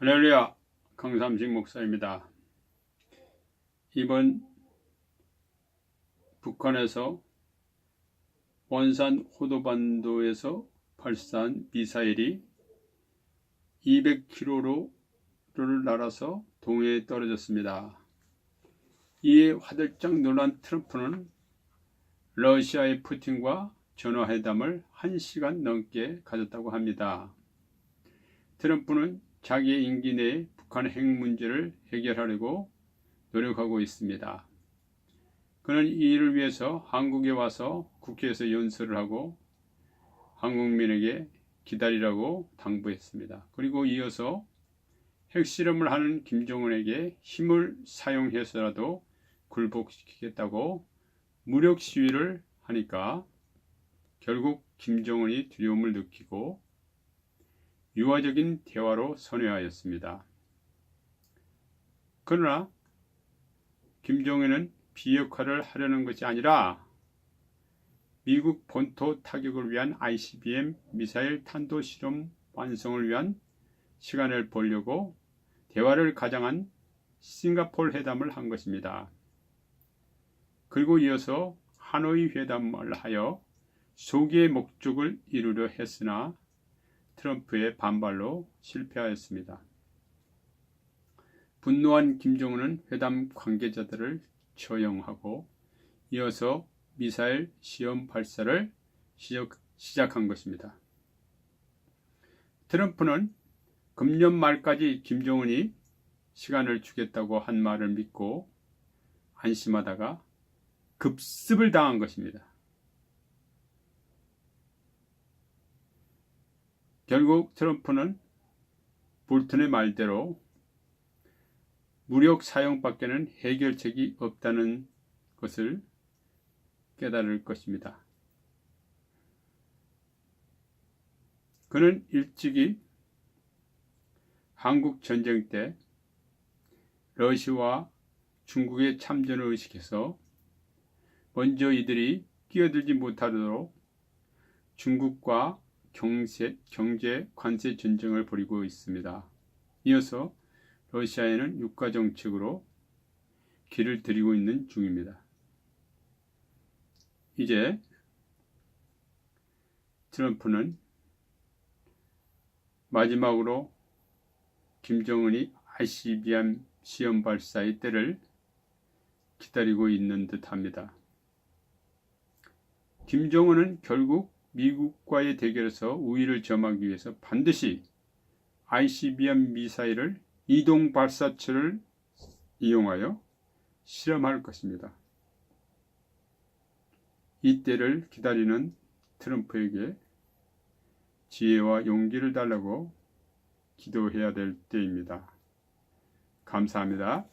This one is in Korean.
할렐루야 강삼식 목사입니다. 이번 북한에서 원산 호도반도에서 발사한 미사일이 200km를 날아서 동해에 떨어졌습니다. 이에 화들짝 놀란 트럼프는 러시아의 푸틴과 전화회담을 1시간 넘게 가졌다고 합니다. 트럼프는 자기의 임기 내에 북한 핵 문제를 해결하려고 노력하고 있습니다. 그는 이 일을 위해서 한국에 와서 국회에서 연설을 하고 한국민에게 기다리라고 당부했습니다. 그리고 이어서 핵실험을 하는 김정은에게 힘을 사용해서라도 굴복시키겠다고 무력 시위를 하니까 결국 김정은이 두려움을 느끼고 유화적인 대화로 선회하였습니다. 그러나 김정은은 비역화를 하려는 것이 아니라 미국 본토 타격을 위한 ICBM 미사일 탄도 실험 완성을 위한 시간을 벌려고 대화를 가장한 싱가폴 회담을 한 것입니다. 그리고 이어서 하노이 회담을 하여 소기의 목적을 이루려 했으나 트럼프의 반발로 실패하였습니다. 분노한 김정은은 회담 관계자들을 처형하고 이어서 미사일 시험 발사를 시작 한 것입니다. 트럼프는 금년 말까지 김정은이 시간을 주겠다고 한 말을 믿고 안심하다가 급습을 당한 것입니다. 결국 트럼프는 볼튼의 말대로 무력 사용밖에는 해결책이 없다는 것을 깨달을 것입니다. 그는 일찍이 한국 전쟁 때 러시아와 중국의 참전을 의식해서 먼저 이들이 끼어들지 못하도록 중국과 경제, 경제 관세 전쟁을 벌이고 있습니다. 이어서 러시아에는 유가 정책으로 길을 들이고 있는 중입니다. 이제 트럼프는 마지막으로 김정은이 ICBM 시험 발사의 때를 기다리고 있는 듯 합니다. 김정은은 결국 미국과의 대결에서 우위를 점하기 위해서 반드시 ICBM 미사일을 이동 발사체를 이용하여 실험할 것입니다. 이때를 기다리는 트럼프에게 지혜와 용기를 달라고 기도해야 될 때입니다. 감사합니다.